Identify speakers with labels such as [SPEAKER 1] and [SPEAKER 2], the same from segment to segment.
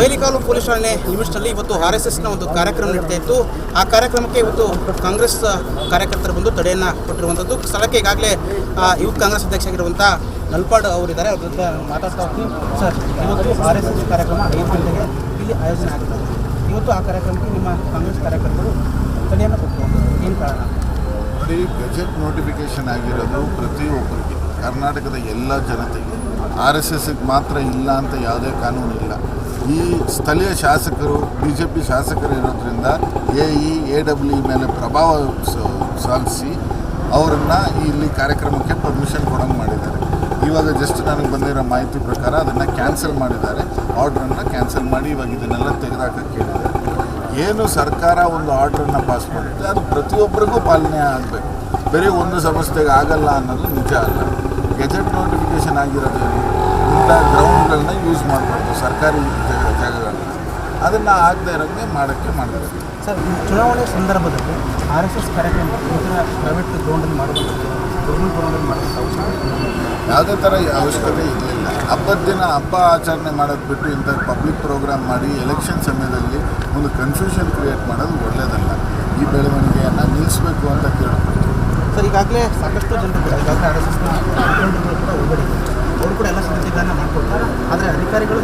[SPEAKER 1] ಬೈಲಿಕಾಲು police ಠಾಣೆ ಲಿಮಿಟ್ಸ್ನಲ್ಲಿ ಇವತ್ತು R S ಎಸ್ನ ಒಂದು ಕಾರ್ಯಕ್ರಮ ನಡೀತಾ ಇತ್ತು. ಆ ಕಾರ್ಯಕ್ರಮಕ್ಕೆ ಇವತ್ತು ಕಾಂಗ್ರೆಸ್ ಕಾರ್ಯಕರ್ತರು ಬಂದು ತಡೆಯನ್ನು ಕೊಟ್ಟಿರುವಂಥದ್ದು. ಸ್ಥಳಕ್ಕೆ ಈಗಾಗಲೇ ಯೂತ್ ಕಾಂಗ್ರೆಸ್ ಅಧ್ಯಕ್ಷರಾಗಿರುವಂಥ ನಲ್ಪಾಡ್ ಅವರಿದ್ದಾರೆ ಅವ್ರ ಜೊತೆ ಮಾತಾಡ್ತಾ ಹೋಗ್ತೀನಿ ಸರ್, ಇವತ್ತು ಆರ್ ಎಸ್ ಎಸ್ ಕಾರ್ಯಕ್ರಮ ಐದು ಗಂಟೆಗೆ ಇಲ್ಲಿ ಆಯೋಜನೆ ಆಗಿದೆ ಇವತ್ತು ಆ ಕಾರ್ಯಕ್ರಮಕ್ಕೆ ನಿಮ್ಮ ಕಾಂಗ್ರೆಸ್ ಕಾರ್ಯಕರ್ತರು ತಡೆಯನ್ನು ಕೊಟ್ಟಿರುವಂಥದ್ದು ಏನು ಕಾರಣ?
[SPEAKER 2] ನೋಡಿ, ಗೆಜೆಟ್ ನೋಟಿಫಿಕೇಶನ್ ಆಗಿರೋದು ಪ್ರತಿಯೊಬ್ಬರಿಗೆ, ಕರ್ನಾಟಕದ ಎಲ್ಲ ಜನತೆಗೆ. ಆರ್ ಎಸ್ ಎಸ್ಗೆ ಮಾತ್ರ ಇಲ್ಲ ಅಂತ ಯಾವುದೇ ಕಾನೂನು ಇಲ್ಲ ಈ ಸ್ಥಳೀಯ ಶಾಸಕರು ಬಿ ಜೆ ಪಿ ಶಾಸಕರು ಇರೋದ್ರಿಂದ ಎ ಇ, ಎ ಡಬ್ಲ್ಯೂ ಮೇಲೆ ಪ್ರಭಾವ ಸಾಧಿಸಿ ಅವರನ್ನು ಇಲ್ಲಿ ಕಾರ್ಯಕ್ರಮಕ್ಕೆ ಪರ್ಮಿಷನ್ ಕೊಡೋಂಗೆ ಮಾಡಿದ್ದಾರೆ. ಇವಾಗ ಜಸ್ಟ್ ನನಗೆ ಬಂದಿರೋ ಮಾಹಿತಿ ಪ್ರಕಾರ ಅದನ್ನು ಕ್ಯಾನ್ಸಲ್ ಮಾಡಿದ್ದಾರೆ. ಆರ್ಡ್ರನ್ನು ಕ್ಯಾನ್ಸಲ್ ಮಾಡಿ ಇವಾಗ ಇದನ್ನೆಲ್ಲ ತೆಗೆದಾಕಕ್ಕೆ ಕೇಳಿದ್ದಾರೆ ಏನು ಸರ್ಕಾರ ಒಂದು ಆರ್ಡ್ರನ್ನು ಪಾಸ್ ಮಾಡುತ್ತೆ, ಅದು ಪ್ರತಿಯೊಬ್ಬರಿಗೂ ಪಾಲನೆ ಆಗಬೇಕು. ಬರೀ ಒಂದು ಸಂಸ್ಥೆಗೆ ಆಗಲ್ಲ ಅನ್ನೋದು ನಿಜ ಅಲ್ಲ. ಗೆಜೆಟ್ ನೋಟಿಫಿಕೇಷನ್ ಆಗಿರೋದೇನು ಇಂಥ ಗ್ರೌಂಡ್ಗಳನ್ನ ಯೂಸ್ ಮಾಡಬಾರ್ದು ಸರ್ಕಾರಿ ಜಾಗ- ಜಾಗಗಳನ್ನ ಅದನ್ನು ಆಗದೆ ಇರೋಂಗೆ ಮಾಡೋಕ್ಕೆ ಮಾಡಬೇಕು.
[SPEAKER 1] ಸರ್ ಈ ಚುನಾವಣೆ ಸಂದರ್ಭದಲ್ಲಿ ಆರ್ ಎಸ್ ಎಸ್ ಕಾರ್ಯಕ್ರಮ ಪ್ರೈವೇಟ್ ಗ್ರೌಂಡಲ್ಲಿ ಮಾಡಬೇಕು ಗೌರ್ಮೆಂಟ್ ಗ್ರೌಂಡಲ್ಲಿ
[SPEAKER 2] ಯಾವುದೇ ಥರ ಅವಶ್ಯಕತೆ ಇರಲಿಲ್ಲ. ಹಬ್ಬದ ದಿನ ಹಬ್ಬ ಆಚರಣೆ ಮಾಡೋದು ಬಿಟ್ಟು ಇಂಥ ಪಬ್ಲಿಕ್ ಪ್ರೋಗ್ರಾಮ್ ಮಾಡಿ ಎಲೆಕ್ಷನ್ ಸಮಯದಲ್ಲಿ ಒಂದು ಕನ್ಫ್ಯೂಷನ್ ಕ್ರಿಯೇಟ್ ಮಾಡೋದು ಒಳ್ಳೆಯದಲ್ಲ ಈ ಬೆಳವಣಿಗೆಯನ್ನು ನಿಲ್ಲಿಸಬೇಕು ಅಂತ ಕೇಳ್ಕೊಳ್ತೀವಿ
[SPEAKER 1] ಸರ್ ಈಗಾಗಲೇ ಸಾಕಷ್ಟು ಜನರು ಆರ್ ಎಸ್ ಎಸ್ನ ಮುಖಂಡರುಗಳು ಕೂಡ ಹೊರಗಡೆ ಅವರು ಕೂಡ ಎಲ್ಲ ಸಿದ್ಧತೆಗಳನ್ನು ಮಾಡಿಕೊಡ್ತಾರೆ ಆದರೆ ಅಧಿಕಾರಿಗಳು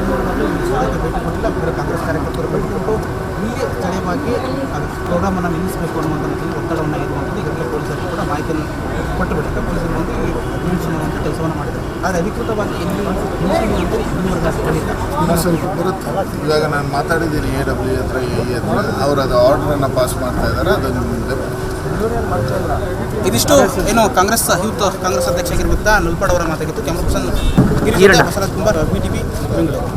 [SPEAKER 1] ಭೇಟಿ ಕೊಟ್ಟಿಲ್ಲ. ಬೇರೆ ಕಾಂಗ್ರೆಸ್ ಕಾರ್ಯಕರ್ತರು ಭೇಟಿ ಕೊಟ್ಟು ಇಲ್ಲಿ ಸ್ಥಳೀಯವಾಗಿ ಪ್ರೋಗ್ರಾಮನ್ನು ನಿಲ್ಲಿಸಬೇಕು ಅನ್ನುವಂಥ ಒತ್ತಡವನ್ನು ಇರುವಂಥದ್ದು ಈಗಾಗಲೇ ಪೊಲೀಸರಿಗೆ ಕೂಡ ಮಾಹಿತಿಯನ್ನು ಕೊಟ್ಟು ಬಿಟ್ಟಿದ್ದಾರೆ. ಪೊಲೀಸರು ಬಂದು ಈ ನಿಲ್ಲಿಸುವಂಥ ಕೆಲಸವನ್ನು ಮಾಡಿದ್ದಾರೆ. ಆದರೆ ಅಧಿಕೃತವಾಗಿ ನಿಲ್ಲಿಸುವಂಥ ಇನ್ನೂವರೆಗೆ
[SPEAKER 2] ಬರುತ್ತೆ. ಇವಾಗ ನಾನು ಮಾತಾಡಿದ್ದೀನಿ ಎ ಡಬ್ಲ್ಯೂ ಹತ್ರ ಎ ಹತ್ರ. ಅವ್ರು ಅದು ಆರ್ಡ್ರನ್ನು ಪಾಸ್ ಮಾಡ್ತಾ ಇದ್ದಾರೆ. ಅದನ್ನು ಮುಂದೆ
[SPEAKER 1] ಇದಿಷ್ಟು ಏನು ಕಾಂಗ್ರೆಸ್ ಯೂತ್ ಕಾಂಗ್ರೆಸ್ ಅಧ್ಯಕ್ಷ ಆಗಿರುವಂಥ ನಲ್ಪಾಡ್ ಅವರ ಮಾತಾಗಿತ್ತು camera person Basavaraj Kumar B T Bengaluru.